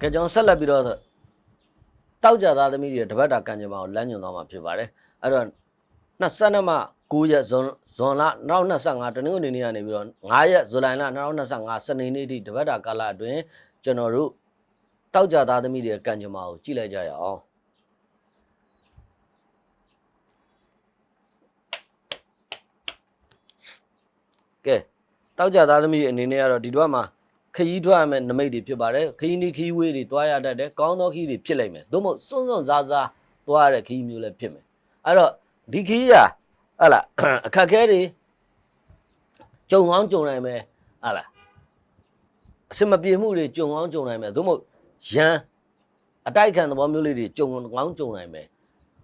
ကျွန်တော်ဆက်လက်ပြီးတော့တောက်ကြသားသမီးတွေတပတ်တာကံကြမ္မာကိုလမ်းညွှန်သွားမှာဖြစ်ပါတယ်အဲ့တော့22မှ9ရက်ဇွန်ဇွန်လ2025တနင်္ဂနွေနေ့ကနေပြီးတော့9ရက်ဇူလိုင်လ2025စနေနေ့ထိတပတ်တာကာလအတွင်းကျွန်တော်တို့တောက်ကြသားသမီးတွေကံကြမ္မာကိုကြည့်လိုက်ကြရအောင်ကဲတောက်ကြသားသမီးတွေအနေနဲ့ကတော့ဒီတော့မှာ ခရီးထွက်ရမယ့်နမိတ်တွေဖြစ်ပါတယ်ခရီးနီးခရီးဝေးတွေတွားရတတ်တယ်ကောင်းသောခရီးတွေဖြစ်လိမ့်မယ်သို့မဟုတ်စွန့်စွန့်စားစားတွားရတဲ့ခရီးမျိုးလည်းဖြစ်မယ်အဲ့တော့ဒီခရီးကဟလာအခက်အခဲတွေကြုံအောင်ကြုံနိုင်မယ်ဟလာအစမပြေမှုတွေကြုံအောင်ကြုံနိုင်မယ်သို့မဟုတ်ရန်အတိုက်ခံသဘောမျိုးလေးတွေကြုံအောင်ကြုံနိုင်မယ်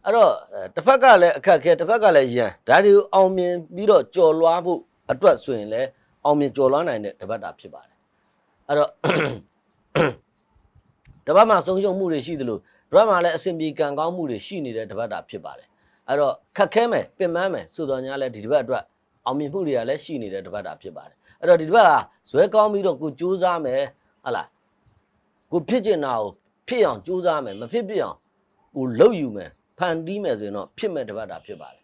အဲ့တော့အဲတစ်ဖက်ကလည်းအခက်အခဲတစ်ဖက်ကလည်းရန်ဒါတွေကိုအောင်မြင်ပြီးတော့ကြော်လွှားဖို့အတွက်ဆိုရင်လည်းအောင်မြင်ကြော်လွှားနိုင်တဲ့တပတ်တာဖြစ်ပါတယ် အဲ့တော့တပတ်မှာဆုံးရှုံးမှုတွေရှိသလိုတပတ်မှာလည်းအစဉ်ပြေကံကောင်းမှုတွေရှိနေတဲ့တပတ်တာဖြစ်ပါတယ်အဲ့တော့ခက်ခဲမယ်ပင်ပန်းမယ်ဆိုတော့ညာလည်းဒီတပတ်အတွက်အောင်မြင်မှုတွေကလည်းရှိနေတဲ့တပတ်တာဖြစ်ပါတယ်အဲ့တော့ဒီတပတ်ဟာဇွဲကောင်းပြီးတော့ကိုစူးစမ်းမယ်ဟလာကိုဖြစ်ကျင်တာကိုဖြစ်အောင်စူးစမ်းမယ်မဖြစ်ဖြစ်အောင်ကိုလှုပ်ယူမယ်ဖန်တီးမယ်ဆိုရင်တော့ဖြစ်မဲ့တပတ်တာဖြစ်ပါတယ်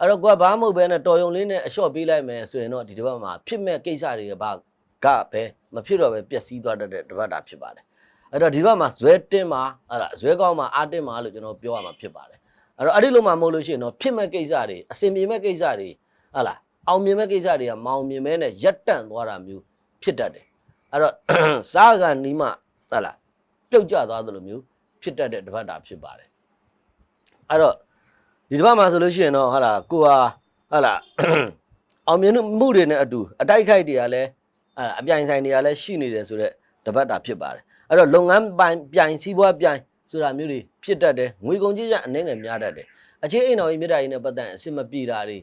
အဲ့တော့ကိုကဘာမှမဟုတ်ဘဲနဲ့တော်ယုံလေးနဲ့အလျှော့ပေးလိုက်မယ်ဆိုရင်တော့ဒီတပတ်မှာဖြစ်မဲ့ကိစ္စတွေကဘာ ကပဲမဖြစ်တော့ပဲပျက်စီးသွားတတ်တဲ့တပတ်တာဖြစ်ပါတယ်အဲ့တော့ဒီဘက်မှာဇွဲတင်းမှာအဲ့ဒါဇွဲကောင်းမှာအာတင်းမှာလို့ကျွန်တော်ပြောရမှာဖြစ်ပါတယ်အဲ့တော့အဲ့ဒီလိုမှမဟုတ်လို့ရှိရင်တော့ဖြစ်မဲ့ကိစ္စတွေအစင်ပြေမဲ့ကိစ္စတွေဟုတ်လားအောင်မြင်မဲ့ကိစ္စတွေကမအောင်မြင်မဲနဲ့ရက်တန့်သွားတာမျိုးဖြစ်တတ်တယ်အဲ့တော့စားကနီးမှဟုတ်လားပြုတ်ကျသွားသလိုမျိုးဖြစ်တတ်တဲ့တပတ်တာဖြစ်ပါတယ်အဲ့တော့ဒီတစ်ပတ်မှာဆိုလို့ရှိရင်တော့ဟာလာကိုဟာဟာလာအောင်မြင်မှုတွေနဲ့အတူအတိုက်ခိုက်တွေကလည်း အဲ့အပြိုင်ဆိုင်တွေကလည်းရှိနေတယ်ဆိုတော့တပတ်တာဖြစ်ပါတယ်အဲ့တော့လုပ်ငန်းပိုင်ပြိုင်စီးပွားပြိုင်ဆိုတာမျိုးတွေဖြစ်တတ်တယ်ငွေကုန်ကြေးကျအနှဲငယ်များတတ်တယ်အခြေအိမ်တော်ကြီးမြစ်တာကြီးနဲ့ပတ်သက်ရင်အဆင်မပြေတာတွေ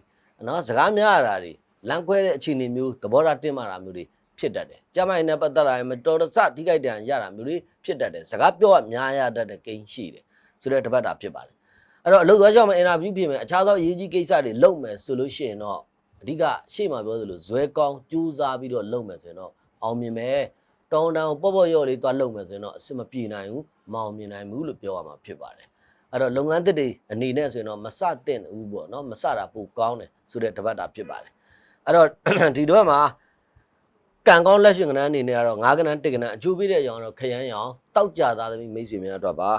နော်စကားများရတာတွေလမ်းခွဲတဲ့အခြေအနေမျိုးသဘောထားတင်းမာတာမျိုးတွေဖြစ်တတ်တယ်ကျမကြီးနဲ့ပတ်သက်တာတွေမတော်တဆထိခိုက်တဲ့ရတာမျိုးတွေဖြစ်တတ်တယ်စကားပြောရများရတတ်တဲ့ကိန်းရှိတယ်ဆိုတော့တပတ်တာဖြစ်ပါတယ်အဲ့တော့အလုပ်သွားကြောင်းမှာအင်တာဗျူးပြင်မယ်အခြားသောအရေးကြီးကိစ္စတွေလုပ်မယ်ဆိုလို့ရှိရင်တော့ အဓိကရှေ့မှာပြောသလိုဇွဲကောင်းကြိုးစားပြီးတော့လုပ်မယ်ဆိုရင်တော့အောင်မြင်မယ်တောင်းတန်းပေါ့ပေါ့ရော့လေးသွားလုပ်မယ်ဆိုရင်တော့အဆင်မပြေနိုင်ဘူးမအောင်မြင်နိုင်ဘူးလို့ပြောရမှာဖြစ်ပါတယ်အဲ့တော့လုပ်ငန်းသစ်တွေအနေနဲ့ဆိုရင်တော့မစတဲ့ဘူးပေါ့နော်မစတာပိုကောင်းတယ်ဆိုတဲ့တပတ်တာဖြစ်ပါတယ်အဲ့တော့ဒီတော့မှာကံကောင်းလက်ရှင်ကဏ္ဍအနေနဲ့ကတော့၅ကဏ္ဍ၁ကဏ္ဍအကျိုးပေးတဲ့အကြောင်းတော့ခရမ်းရောင်တောက်ကြသားသမီးမိတ်ဆွေများအတွက်ပါ